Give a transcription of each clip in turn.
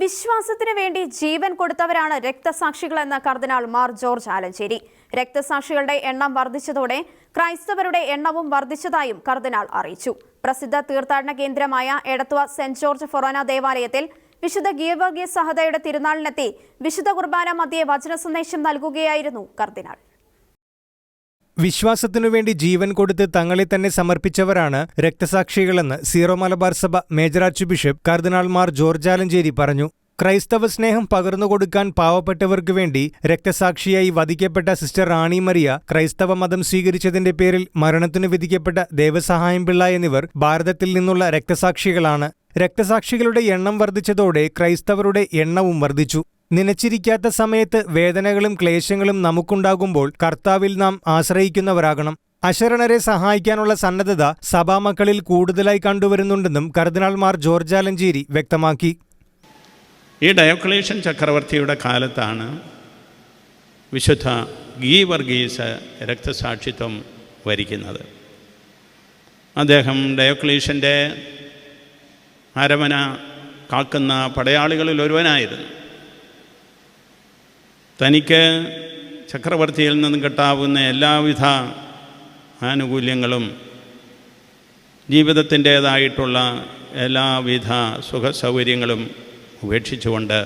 വിശ്വാസത്തിന് വേണ്ടി ജീവൻ കൊടുത്തവരാണ് രക്തസാക്ഷികളെന്ന് കർദിനാൾ മാർ ജോർജ് ആലഞ്ചേരി. രക്തസാക്ഷികളുടെ എണ്ണം വർദ്ധിച്ചതോടെ ക്രൈസ്തവരുടെ എണ്ണവും വർദ്ധിച്ചതായും കർദിനാൾ അറിയിച്ചു. പ്രസിദ്ധ തീർത്ഥാടന കേന്ദ്രമായ എടത്വ സെന്റ് ജോർജ് ഫൊറോന ദേവാലയത്തിൽ വിശുദ്ധ ഗീവർഗീയ സഹതയുടെ തിരുനാളിനെത്തി വിശുദ്ധ കുർബാന മധ്യേ വചന സന്ദേശം നൽകുകയായിരുന്നു കർദിനാൾ. വിശ്വാസത്തിനു വേണ്ടി ജീവൻ കൊടുത്ത് തങ്ങളെ തന്നെ സമർപ്പിച്ചവരാണ് രക്തസാക്ഷികളെന്ന് സീറോ മലബാർ സഭ major archbishop cardinal Mar George Alencherry പറഞ്ഞു. ക്രൈസ്തവ സ്നേഹം പകർന്നുകൊടുക്കാൻ പാവപ്പെട്ടവർക്ക് വേണ്ടി രക്തസാക്ഷിയായി വധിക്കപ്പെട്ട സിസ്റ്റർ റാണി മറിയ ക്രൈസ്തവ മതം സ്വീകരിച്ചതിന്റെ പേരിൽ മരണത്തിനു വിധിക്കപ്പെട്ട ദേവസഹായം പിള്ള എന്നിവർ ഭാരതത്തിൽ നിന്നുള്ള രക്തസാക്ഷികളാണ്. രക്തസാക്ഷികളുടെ എണ്ണം വർദ്ധിച്ചതോടെ ക്രൈസ്തവരുടെ എണ്ണവും വർദ്ധിച്ചു. നനച്ചിരിക്കാത്ത സമയത്ത് വേദനകളും ക്ലേശങ്ങളും നമുക്കുണ്ടാകുമ്പോൾ കർത്താവിൽ നാം ആശ്രയിക്കുന്നവരാകണം. അശരണരെ സഹായിക്കാനുള്ള സന്നദ്ധത സഭാമക്കളിൽ കൂടുതലായി കണ്ടുവരുന്നുണ്ടെന്നും കർദിനാൾമാർ ജോർജ് ആലഞ്ചേരി വ്യക്തമാക്കി. ഈ ഡയോക്ലേഷൻ ചക്രവർത്തിയുടെ കാലത്താണ് വിശുദ്ധ ഗീ വർഗീസ് രക്തസാക്ഷിത്വം വരിക്കുന്നത്. അദ്ദേഹം ഡയോക്ലേഷന്റെ അരമന കാക്കുന്ന പടയാളികളിൽ ഒരുവനായിരുന്നു തനിക്ക് ചക്രവർത്തിയിൽ നിന്നും കിട്ടാവുന്ന എല്ലാവിധ ആനുകൂല്യങ്ങളും ജീവിതത്തിന്റേതായിട്ടുള്ള എല്ലാവിധ സുഖ സൗകര്യങ്ങളും ഉപേക്ഷിച്ചുകൊണ്ട്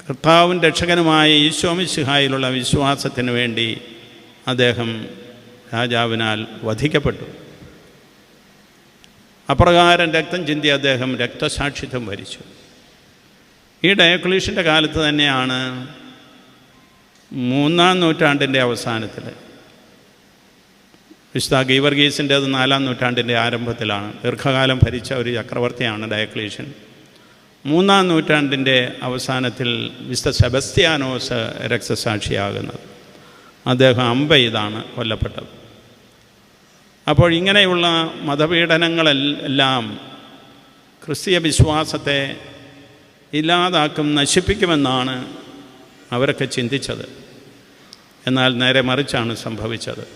കർത്താവും രക്ഷകനുമായ ഈശോമിശിഹായിലുള്ള വിശ്വാസത്തിന് വേണ്ടി അദ്ദേഹം രാജാവിനാൽ വധിക്കപ്പെട്ടു. അപ്രകാരം രക്തം ചിന്തി അദ്ദേഹം രക്തസാക്ഷിത്വം വരിച്ചു. ഈ ഡയോക്ലീഷിന്റെ കാലത്ത് തന്നെയാണ് മൂന്നാം നൂറ്റാണ്ടിന്റെ അവസാനത്തിൽ. വിശുദ്ധ ഗീവർഗീസിന്റേത് നാലാം നൂറ്റാണ്ടിന്റെ ആരംഭത്തിലാണ്. ദീർഘകാലം ഭരിച്ച ഒരു ചക്രവർത്തിയാണ് ഡയക്ലീഷ്യൻ. മൂന്നാം നൂറ്റാണ്ടിന്റെ അവസാനത്തിൽ വിശുദ്ധ സെബസ്ത്യാനോസ് രക്തസാക്ഷിയാകുന്നത്. അദ്ദേഹം അമ്പെയ്താണ് കൊല്ലപ്പെട്ടത്. അപ്പോൾ ഇങ്ങനെയുള്ള മതപീഡനങ്ങളെല്ലാം ക്രിസ്തീയ വിശ്വാസത്തെ ഇല്ലാതാക്കും നശിപ്പിക്കുമെന്നാണ് അവരൊക്കെ ചിന്തിച്ചത്. എന്നാൽ നേരെ മറിച്ചാണ് സംഭവിച്ചത്.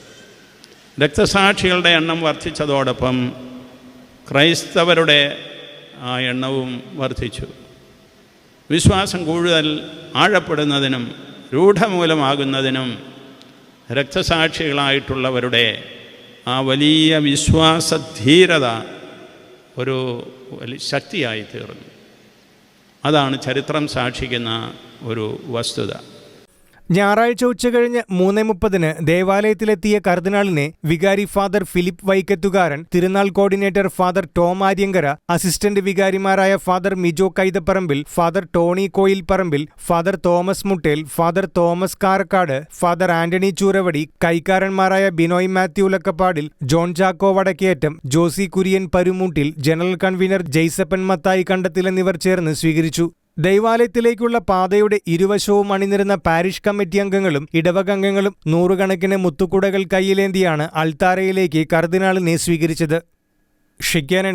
രക്തസാക്ഷികളുടെ എണ്ണം വർദ്ധിച്ചതോടൊപ്പം ക്രൈസ്തവരുടെ ആ എണ്ണവും വർദ്ധിച്ചു. വിശ്വാസം കൂടുതൽ ആഴപ്പെടുന്നതിനും രൂഢമൂലമാകുന്നതിനും രക്തസാക്ഷികളായിട്ടുള്ളവരുടെ ആ വലിയ വിശ്വാസധീരത ഒരു വലിയ ശക്തിയായി തീർന്നു അതാണ് ചരിത്രം സാക്ഷിക്കുന്ന ഒരു വസ്തുത. ഞായറാഴ്ച ഉച്ചകഴിഞ്ഞ് മൂന്ന് മുപ്പതിന് ദേവാലയത്തിലെത്തിയ കർദിനാളിനെ വികാരി ഫാദർ ഫിലിപ്പ് വൈക്കത്തുകാരൻ തിരുനാൾ coordinator father Tom Aryankara assistant വികാരിമാരായ father Mijo Kaithaparambil father Tony Koyilparambil father Thomas Muttel father Thomas Karakkad father Antony Chooravadi കൈക്കാരന്മാരായ Binoy Mathew Lakkappadil John Chacko Vadakkettam Josy Kurian Parumoottil general convener Jaisappan Mathai Kandathil എന്നിവർ ചേർന്ന് സ്വീകരിച്ചു. ദൈവാലയത്തിലേക്കുള്ള പാതയുടെ ഇരുവശവും അണിനിരുന്ന പാരിഷ് കമ്മിറ്റി അംഗങ്ങളും ഇടവകംഗങ്ങളും നൂറുകണക്കിന് മുത്തുക്കുടകൾ കയ്യിലേന്തിയാണ് അൾത്താരയിലേക്ക് കർദിനാളിനെ സ്വീകരിച്ചത്. ഷിക്കാന